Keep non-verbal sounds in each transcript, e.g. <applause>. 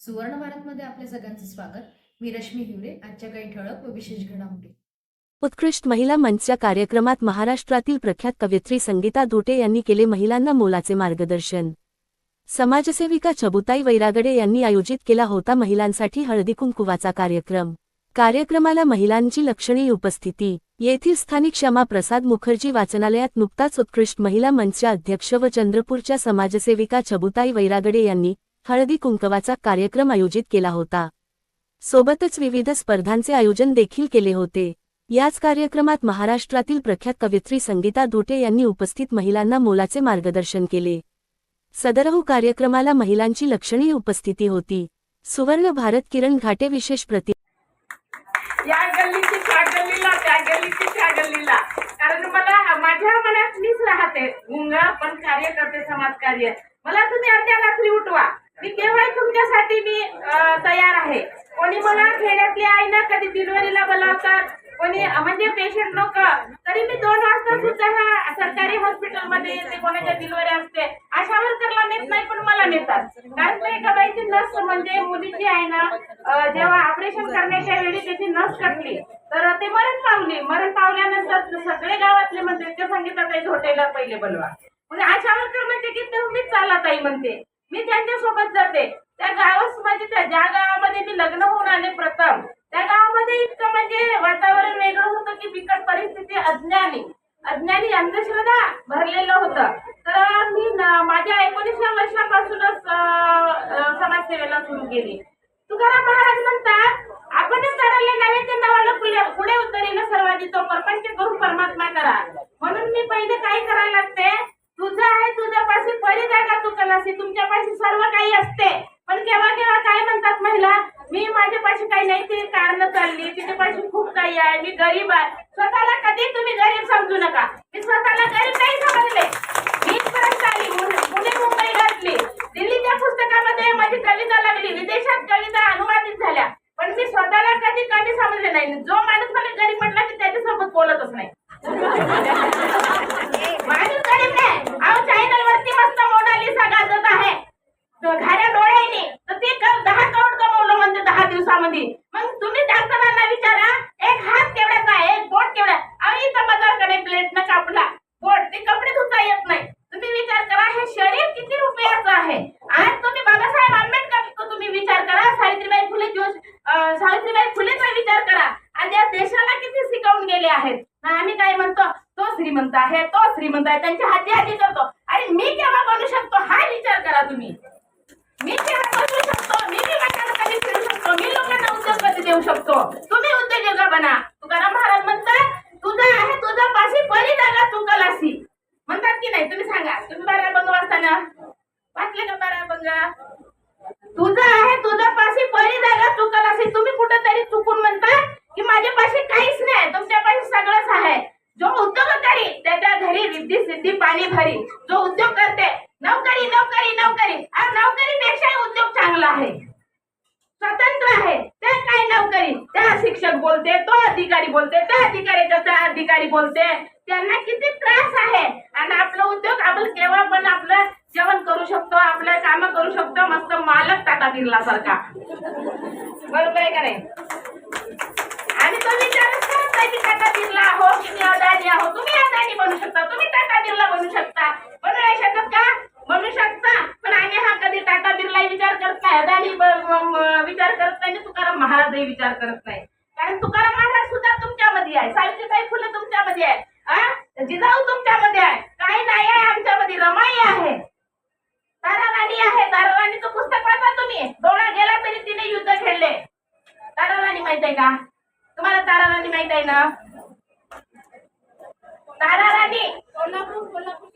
सुवर्ण भारतमध्ये आपल्या सगळ्यांचं स्वागत. मी रश्मी हिवरे आजच्या काही ठळक व विशेष घडामोडी. उत्कृष्ट महिला मंचच्या कार्यक्रमात महाराष्ट्रातील प्रख्यात कवयित्री संगीता धोटे यांनी केले महिलांना मोलाचे मार्गदर्शन. समाजसेविका चबुताई वैरागडे यांनी आयोजित केला होता महिलांसाठी हळदी कुंकुवाचा कार्यक्रम. कार्यक्रमाला महिलांची लक्षणीय उपस्थिती येथील स्थानिक क्षमा प्रसाद मुखर्जी वाचनालयात नुकताच उत्कृष्ट महिला मंचच्या अध्यक्ष व चंद्रपूरच्या समाजसेविका चबुताई वैरागडे यांनी हळदी कुंकवाचा कार्यक्रम आयोजित केला होता. सोबतच विविध स्पर्धांचे आयोजन देखील केले होते. याच कार्यक्रमात महाराष्ट्रातील प्रख्यात कवयित्री संगीता धोटे यांनी उपस्थित महिलांना मोलाचे मार्गदर्शन केले. सदरहू कार्यक्रमाला महिलांची लक्षणीय उपस्थिती होती. सुवर्ण भारत किरण घाटे विशेष प्रति या गल्लीची त्या गल्लीला त्या गल्लीची त्या गल्लीला. कारण मला माझ्या मनात मीच राहते. गुंग पण कार्य करते समाजकार्य. मला तुम्ही अर्ध्या रात्री उठवा. मी केव्हाही तुमच्यासाठी मी तयार आहे. कोणी मला खेड्यातली आई ना कधी डिलिव्हरीला बोलावतात कोणी म्हणजे पेशंट लोक. तरी मी दोन वाजता सुद्धा ह्या सरकारी हॉस्पिटलमध्ये येते कोणाच्या डिलिव्हरी असते अशा वर्करला नेत नाही पण मला नेतात. कारण एका बाईची नस म्हणजे मुलीची आहे ना जेव्हा ऑपरेशन करण्याच्या वेळी त्याची नस कटली तर ते मरण पावली. मरण पावल्यानंतर सगळे गावातले म्हणते ते सांगितलं ताई झोटेला पहिले बोलवा. म्हणजे अशा वर्कर म्हणते की तुम्हीच चालला ताई म्हणते. मी त्यांच्यासोबत जाते. त्या गावात म्हणजे त्या ज्या गावामध्ये मी लग्न होऊन आले प्रथम त्या गावामध्ये इतकं म्हणजे वातावरण वेगळं होतं की बिकट परिस्थिती अज्ञानी. अज्ञानी अंधश्रद्धा भरलेलं होतं. तर मी माझ्या एकोणीसव्या वर्षापासूनच समाजसेवेला सुरू केली. तुकाराम महाराज म्हणतात आपणच करायला नव्हे ते नवाला पुढे पुढे उतरेल सर्वांनी तो परपंच करून परमात्मा करा. म्हणून मी पहिले काय करायला लागते? तुझं आहे तुझ्यापाशी बरी जागा तू कलासी? तुमच्यापाशी सर्व काही असते. पण केव्हा केव्हा काय म्हणतात महिला? मी माझ्यापाशी काही नाही ते कारण चालली. तिच्यापाशी खूप काही आहे. मी गरीब आहे. स्वतःला कधी तुम्ही गरीब समजू नका. मी स्वतःला गरीब नाही समजले. मी इथपर्यंत आली पुणे मुंबई गाठली दिल्लीच्या पुस्तकामध्ये माझी कविता लागली. विदेशात कविता अनुवादित झाल्या. पण मी स्वतःला कधी कमी समजले नाही. जो माणूस मला गरीब म्हटला की त्याच्यासोबत बोलतच नाही. <laughs> माणूस गरीब गाजत आहे. घाऱ्या डोळ्याने तर ते कर दहा करोड कमवलं म्हणजे दहा दिवसामध्ये. मग तुम्ही डॉक्टरांना विचारा एक हात केवढ्याचा आहे एक बोट केवढ्या आम्ही इथं मजाकडे प्लेट न कापला. बोट ते कपडे धुता येत नाही. तुम्ही विचार करा हे शरीर किती रुपयाचं आहे आज तुम्ही बाबासाहेब आंबेडकर तुम्ही विचार करा सावित्रीबाई फुले जोश अं, सावित्रीबाई फुलेचा विचार करा आज या देशाला किती शिकवून गेले आहेत ना आम्ही काय म्हणतो तो श्रीमंत आहे तो श्रीमंत आहे त्यांच्या हाती हाती करतो आणि मी केव्हा बनू शकतो हा विचार करा तुम्ही. मी केव्हा बनू शकतो मी कधी फिरू शकतो मी लोकांना उद्योग देऊ शकतो. तुम्ही उद्योजक बना. तुकाराम महाराज म्हणतात तुझा आहे तुझा पाशी बरी जागा तू कलासी म्हणतात की नाही? तुम्ही सांगा. तुम्ही बारा बंग वाचताना वाचले का बारा बंग तुझं आहे तुझ्या पाशी बरी जागा तू कलासी तुम्ही कुठंतरी चुकून म्हणता की माझ्या पाशी काहीच नाही तुमच्या पाशी सगळंच आहे. जो उद्योग करी त्याच्या घरी रिद्धी सिद्धी पाणी भरी. जो उद्योग करते नोकरी नोकरी नोकरी. नोकरी पेक्षा उद्योग चांगला आहे. स्वतंत्र आहे. त्या काय नोकरी त्या शिक्षक बोलते तो अधिकारी बोलते त्या अधिकारी त्या अधिकारी बोलते. त्यांना किती त्रास आहे. आणि आपला उद्योग आपण केव्हा पण आपलं जेवण करू शकतो आपलं काम करू शकतो मस्त मालक टाटा बिर्ला सारखा. बरोबर आहे का नाही? आणि तो विचारच की टाटा बिर्ला आहो की मी अदानी आहो तुम्ही अदानी बनू शकता तुम्ही टाटा बिर्ला बनू शकता. बनू नाही शकत का बनू शकता पण आणि हा कधी टाटा बिरला विचार करत नाही. अदानी विचार करत नाही तुकाराम महाराजही विचार करत नाही. कारण तुकाराम महाराज सुद्धा तुमच्यामध्ये आहे. सावित्रीबाई फुले तुमच्यामध्ये आहे जिजाऊ तुमच्यामध्ये आहे. काही नाही आहे आमच्यामध्ये. रमाई आहे. तारा राणी आहे. तारा राणीचं पुस्तक वाचा तुम्ही. डोळा गेला तरी तिने युद्ध खेळले. तारा राणी माहीत आहे का? तुम्हाला तारा राणी माहीत आहे ना? तारा राणी तारा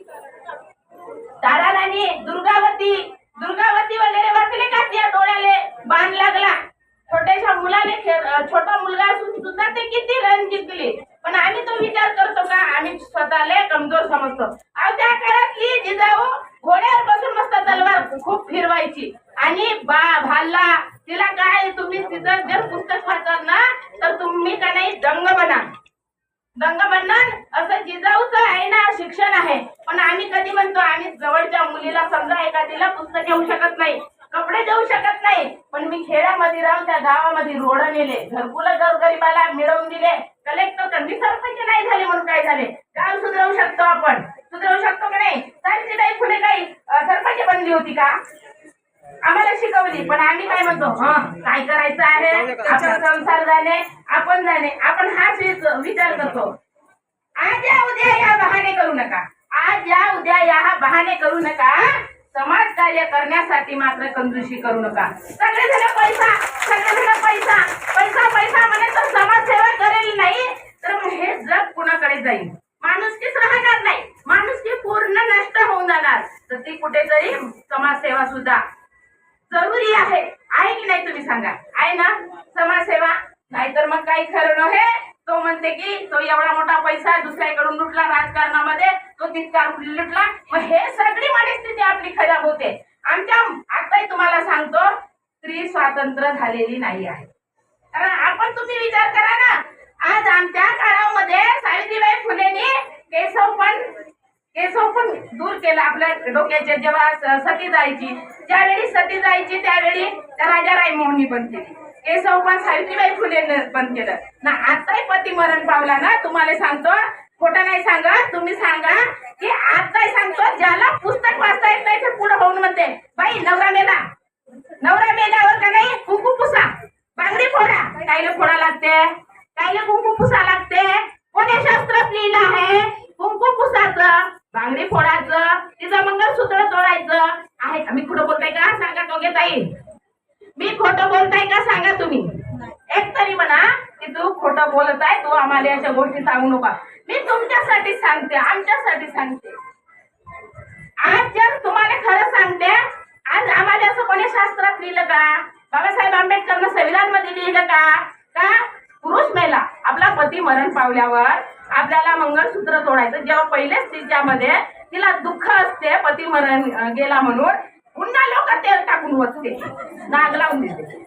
राणी दुर्गावती दुर्गावती वगैरे वाचले का त्या डोळ्याले? बाण लागला. छोट्याशा मुलाने छोटा मुलगा असून सुद्धा ते किती रण जिंकले पण आम्ही तो विचार करतो का? आम्ही स्वतःला कमजोर समजतो. अहो त्या काळातली जिजाऊ घोड्यावर बसून मस्त तलवार खूप फिरवायची. आणि बा भाला तिला काय? तुम्ही तिचं जर पुस्तक वाचाल ना तर तुम्ही का नाही दंग बना. दंग असं जिजाऊचं आहे ना शिक्षण आहे. पण आम्ही कधी म्हणतो आम्ही जवळच्या मुलीला समजा एखादीला पुस्तक घेऊ शकत नाही कपडे देऊ शकत नाही पण मी खेड्यामध्ये राहून त्या गावामध्ये रोड नेले घरकुलं गरीबाला मिळवून दिले कलेक्टर तर मी सरपंच नाही झाले म्हणून काय झाले? गाव सुधरवू शकतो आपण. सुधरवू शकतो का नाही? सावित्रीबाई फुले काही सरपंच बनली होती का? आम्हाला शिकवली पण आम्ही काय म्हणतो? हा काय करायचं आहे? आपला संसार जाणे आपण जाणे. आपण हाच विचार करतो. आज या उद्या या बहाणे करू नका. आज या उद्या या हा बहाणे करू नका. समाज कार्य करण्यासाठी मात्र कंजूशी करू नका. सगळे जण पैसा सगळे जण पैसा पैसा पैसा म्हणे तर समाजसेवा करेल नाही तर मग हे जग कुणाकडे जाईल माणुसकीच राहणार नाही माणुसकी पूर्ण नष्ट होऊन जाणार तर ती कुठेतरी समाजसेवा सुद्धा जरुरी आहे की नाही तुम्ही सांगा. आहे ना? समाजसेवा? नाहीतर मग काही खरं नव्हे. तो म्हणते की तो एवढा मोठा पैसा दुसऱ्याकडून लुटला राजकारणामध्ये. तो तितका लुटला. मग हे सगळी मनस्थिती आपली खराब होते. आमच्या आताही तुम्हाला सांगतो स्त्री स्वातंत्र्य झालेली नाही आहे. कारण आपण तुम्ही विचार करा ना. आज आमच्या काळामध्ये सावित्रीबाई फुलेनी केशव पण केशव पण दूर केला आपल्या डोक्याच्या जेव्हा सती जायची ज्यावेळी सती जायची त्यावेळी राजा रायमोहननी बंद केली. केशव पण सावित्रीबाई फुले बंद केलं. ना आताही पती मरण पावला ना तुम्हाला सांगतो खोटं नाही सांगत तुम्ही सांगा की आताही सांगतो ज्याला पुस्तक वाचता येत नाही ते पुढे होऊन म्हणते बाई नवरा मेला. नवरा मेल्यावर का नाही कुंकू पुसा. बांगडी फोडा. कायले फोडा लागते? कायले कुंकू पुसा लागते? कोणी शास्त्रात लिहिलं आहे? कुंकू पुसाचं. बांगडी फोडायचं तिचं मंगळसूत्र तोडायचं आहे. का? मी खोटं बोलताय का? सांगा टोगे ताई. मी खोटं बोलताय का? सांगा तुम्ही. एक तरी म्हणा की तू खोटं बोलत आहे तू आम्हाला अशा गोष्टी सांगू नका. मी तुमच्यासाठी सांगते आमच्यासाठी सांगते. आज जर तुम्हाला खरं सांगते आज आम्हाला असं कोणी शास्त्रात लिहिलं का? बाबासाहेब आंबेडकरनं संविधानमध्ये लिहिलं का? का? पुरुष मेला आपला पती मरण पावल्यावर आपल्याला मंगळसूत्र तोडायचं. जेव्हा पहिलेच तिच्यामध्ये तिला दुःख असते पती मरण गेला म्हणून पुन्हा लोक तेल टाकून वचते. नाग लावून देते.